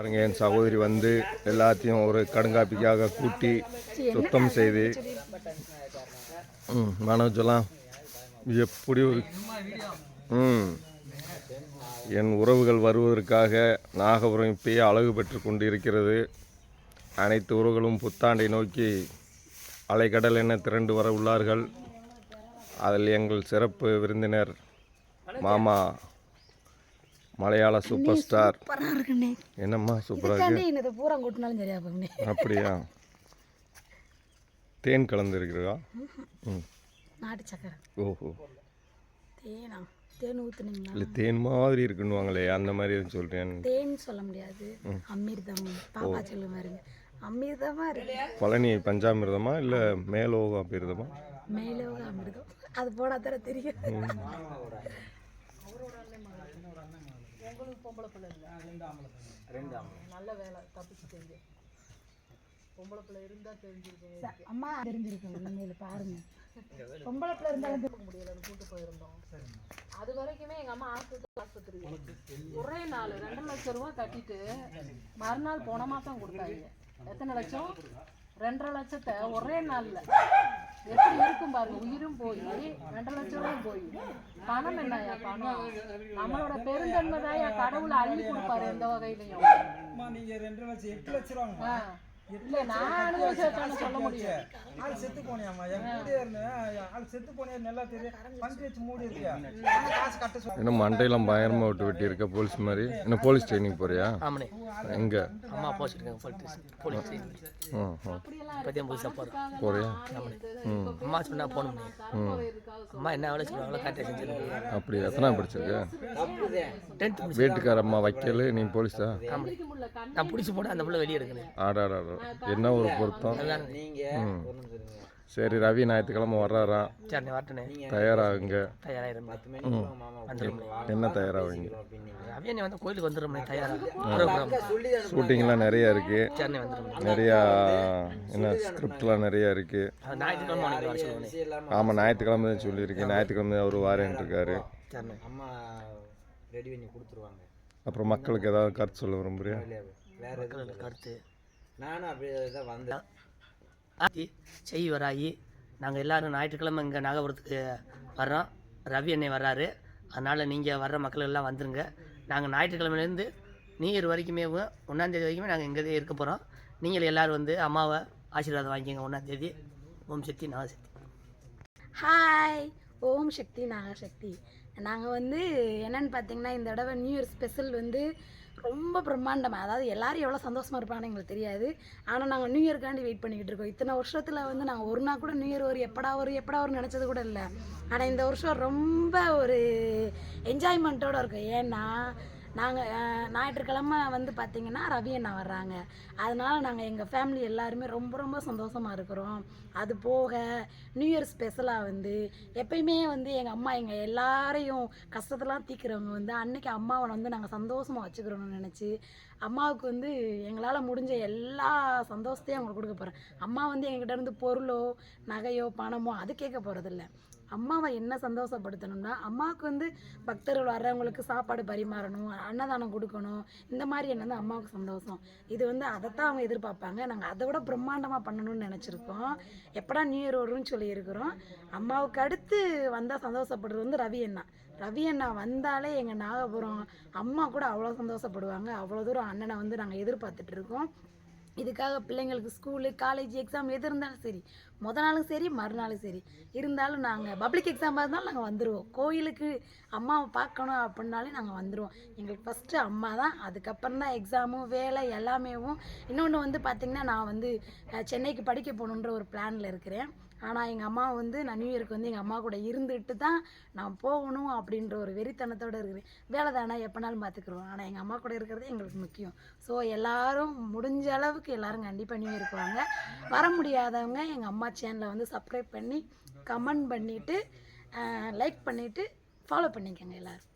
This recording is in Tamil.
பாருங்க என் சகோதரி வந்து எல்லாத்தையும் ஒரு கடுங்காப்பிக்காக கூட்டி சுத்தம் செய்து. ம் மனோஜெல்லாம் எப்படி ஒரு ம். என் உறவுகள் வருவதற்காக நாகபுரம் இப்பயே அழகு பெற்று கொண்டு இருக்கிறது அனைத்து உறவுகளும் புத்தாண்டை நோக்கி அலைக்கடல் என திரண்டு வர உள்ளார்கள். அதில் எங்கள் சிறப்பு விருந்தினர் மாமா மலையாள சூப்பர் ஸ்டார் என்னம்மா சூப்பராக இருக்கு? இதுக்காண்டி என்னது பூரா கொட்டினாலும் சரியா போகுண்ணே அப்படியா? தேன் கலந்துருக்கிறதா ம். நாட்டு சக்கரை. ஓஹோ. தேனா? தேன் ஊற்றுனீங்களா இல்லை தேன் மாதிரி இருக்குன்னுவாங்களே அந்த மாதிரி எதுவும் சொல்கிறேன் தேன் சொல்ல முடியாது. அமிர்தம். பாப்பா சொல்லும் பாருங்க. அமிர்தமா இருக்கு. பழனி பஞ்சாமிர்தமா இல்லை மேலோக அமிர்தமா? மேலோக அமிர்தம். அது போனா தர தெரியும். ச- அம்மா தெரிஞ்சிருக்கோம் உண்மையில பாருங்க. பொம்பளை பிள்ளை இருந்தாலும் தெரி- முடியலன்னு கூட்டு போயிருந்தோம். அது வரைக்குமே எங்க அம்மா ஆஸ்பத்திரி ஆஸ்பத்திரி. ஒரே நாள் ரெண்டு லட்சம் ரூபா கட்டிட்டு மறுநாள் போன மாசம் கொடுத்தாங்க. எத்தனை லட்சம்? ரெண்டரை லட்சத்தை ஒரே நாள்ல. எப்படி இருக்கும் பாருங்க உயிரும் போய் ரெண்டரை லட்சம் ரூபாயும் போய். பணம் என்னய்யா பணம்? நம்மளோட பெருந்தன்மை தான் கடவுளை அள்ளி கொடுப்பாரு எந்த வகையிலையும். நீங்க ரெண்டு லட்சம் எட்டு லட்சம் ஆ. இல்ல நான் அனுபவிச்சான்னு சொல்ல முடியும் ஆள் செத்து போனியாம்மா என் கூடயே இருந்தேன். ஆள் செத்து போனே நல்லா தெரியும். பஞ்சு வச்சு மூடி இருக்கியா? காசு கட்ட சொல்ல என்ன மண்டையெல்லாம் பயங்கரமாக விட்டு வெட்டி இருக்க போலீஸ் மாதிரி? என்ன போலீஸ் ட்ரைனிங் போறியா? ஆமாண்ணே. எங்கே? அம்மா போஸ்ட் இருக்காங்க போலீஸ் போலீஸ் ஸ்டேஷன் ம் ம் இப்போதையும் புதுசாக போகிறோம் போறியா? அம்மா சொன்னா போகணும்ண்ணே. அம்மா என்ன வேலை சொல்லுவாங்களோ கரெக்டாக செஞ்சிருக்கேன் அப்படி எத்தனை படிச்சிருக்க? டென்த் வீட்டுக்கார அம்மா வைக்கல் நீ போலீஸா? நான் பிடிச்சி போட்டு அந்த பிள்ளை வெளியே எடுக்கணும். ஆடாடா என்ன ஒரு பொருத்தம்? சரி ரவி ஞாயிற்றுக்கிழமை வர்றாராம் தயாராகுங்க. என்ன தயாராகுங்க? ஷூட்டிங்லாம் நிறையா வந்துடும் நிறையா என்ன ஸ்கிரிப்ட்லாம் நிறையா சொல்லுவேண்ணே ஆமாம் ஞாயிற்றுக்கிழமை தான் சொல்லியிருக்கேன். ஞாயிற்றுக்கிழமை அவர் வாரேன்ட்டு இருக்காரு. சரிண்ணே அம்மா ரெடி பண்ணி கொடுத்துருவாங்க. அப்புறம் மக்களுக்கு ஏதாவது கருத்து சொல்ல விரும்புறியா? கருத்து. நானும் அப்படியே தான் வந்தேன் ஆத்தி செய் வராயி. நாங்கள் எல்லாரும் ஞாயிற்றுக்கிழமை இங்கே நாகபுரத்துக்கு வர்றோம். ரவி அண்ணே வர்றாரு. அதனால் நீங்கள் வர்ற மக்கள் எல்லாம் வந்துருங்க. நாங்கள் ஞாயிற்றுக்கிழமையிலேருந்து நியூ இயர் வரைக்குமே ஒன்றாந்தேதி வரைக்குமே நாங்கள் இங்கே இருக்க போகிறோம் நீங்கள் எல்லோரும் வந்து அம்மாவை ஆசீர்வாதம் வாங்கிக்கோங்க ஒன்றாந்தேதி ஓம் சக்தி நாகசக்தி ஹாய் ஓம் சக்தி நாகசக்தி நாங்கள் வந்து என்னன்னு பார்த்தீங்கன்னா இந்த தடவை நியூ இயர் ஸ்பெஷல் வந்து ரொம்ப பிரம்மாண்டமாக அதாவது எல்லாரும் எவ்வளோ சந்தோஷமாக இருப்பாங்கன்னு எங்களுக்கு தெரியாது. ஆனால் நாங்கள் நியூ இயர்க்காண்டி வெயிட் பண்ணிக்கிட்டு இருக்கோம். இத்தனை வருஷத்தில் வந்து நாங்கள் ஒரு நாள் கூட நியூ இயர் வரும் எப்படா ஒரு எப்படா ஒரு நினச்சது கூட இல்லை. ஆனால் இந்த வருஷம் ரொம்ப ஒரு என்ஜாய்மெண்ட்டோடு இருக்கும். ஏன்னா நாங்கள் ஞாயிற்றுக்கிழமை வந்து பார்த்திங்கன்னா ரவி அண்ணா வர்றாங்க. அதனால் நாங்கள் எங்கள் ஃபேமிலி எல்லாருமே ரொம்ப ரொம்ப சந்தோஷமாக இருக்கிறோம். அது போக நியூ இயர் ஸ்பெஷலாக வந்து எப்பயுமே வந்து எங்கள் அம்மா எங்கள் எல்லாரையும் கஷ்டத்தெல்லாம் தீக்கிறவங்க வந்து அன்னைக்கு அம்மாவை வந்து நாங்கள் சந்தோஷமாக வச்சுக்கிறோம்னு நினச்சி அம்மாவுக்கு வந்து எங்களால் முடிஞ்ச எல்லா சந்தோஷத்தையும் அவங்களுக்கு கொடுக்க போகிறேன் அம்மா வந்து எங்கிட்ட இருந்து பொருளோ நகையோ பணமோ அது கேட்க போகிறதில்ல அம்மாவை என்ன சந்தோஷப்படுத்தணும்னா அம்மாவுக்கு வந்து பக்தர்கள் வர்றவங்களுக்கு சாப்பாடு பரிமாறணும் அன்னதானம் கொடுக்கணும் இந்த மாதிரி என்ன வந்து அம்மாவுக்கு சந்தோஷம். இது வந்து அதைத்தான் அவங்க எதிர்பார்ப்பாங்க. நாங்கள் அதை விட பிரம்மாண்டமாக பண்ணணும்னு நினச்சிருக்கோம். எப்படா நியூ இயர் வரும்னு சொல்லியிருக்கிறோம். அம்மாவுக்கு அடுத்து வந்தால் சந்தோஷப்படுறது வந்து ரவி அண்ணா. ரவி அண்ணா வந்தாலே எங்கள் நாகபுரம் அம்மா கூட அவ்வளோ சந்தோஷப்படுவாங்க. அவ்வளோ தூரம் அண்ணனை வந்து நாங்கள் எதிர்பார்த்துட்ருக்கோம் இதுக்காக பிள்ளைங்களுக்கு ஸ்கூலு காலேஜ் எக்ஸாம் எது இருந்தாலும் சரி. முத நாளும் சரி மறுநாளும் சரி. இருந்தாலும் நாங்கள் பப்ளிக் எக்ஸாமாக இருந்தாலும் நாங்கள் வந்துடுவோம் கோயிலுக்கு அம்மாவை பார்க்கணும் அப்படின்னாலே நாங்கள் வந்துடுவோம் எங்களுக்கு ஃபஸ்ட்டு அம்மா தான். அதுக்கப்புறம் தான் எக்ஸாமும் வேலை எல்லாமேவும். இன்னொன்று வந்து பார்த்திங்கன்னா நான் வந்து சென்னைக்கு படிக்க போகணுன்ற ஒரு பிளானில் இருக்கிறேன். ஆனால் எங்கள் அம்மா வந்து நான் நியூ இயருக்கு வந்து எங்கள் அம்மா கூட இருந்துட்டு தான் நான் போகணும் அப்படின்ற ஒரு வெறித்தனத்தோடு இருக்கிறேன் வேலை தானே எப்போனாலும் பார்த்துக்குறோம் ஆனால் எங்கள் அம்மா கூட இருக்கிறது எங்களுக்கு முக்கியம். ஸோ எல்லோரும் முடிஞ்ச அளவுக்கு எல்லோரும் கண்டிப்பாக நியூ இயருக்கு வாங்க. வர முடியாதவங்க எங்கள் அம்மா சேனலை வந்து சப்ஸ்கிரைப் பண்ணி கமெண்ட் பண்ணிவிட்டு லைக் பண்ணிவிட்டு ஃபாலோ பண்ணிக்கோங்க எல்லோரும்.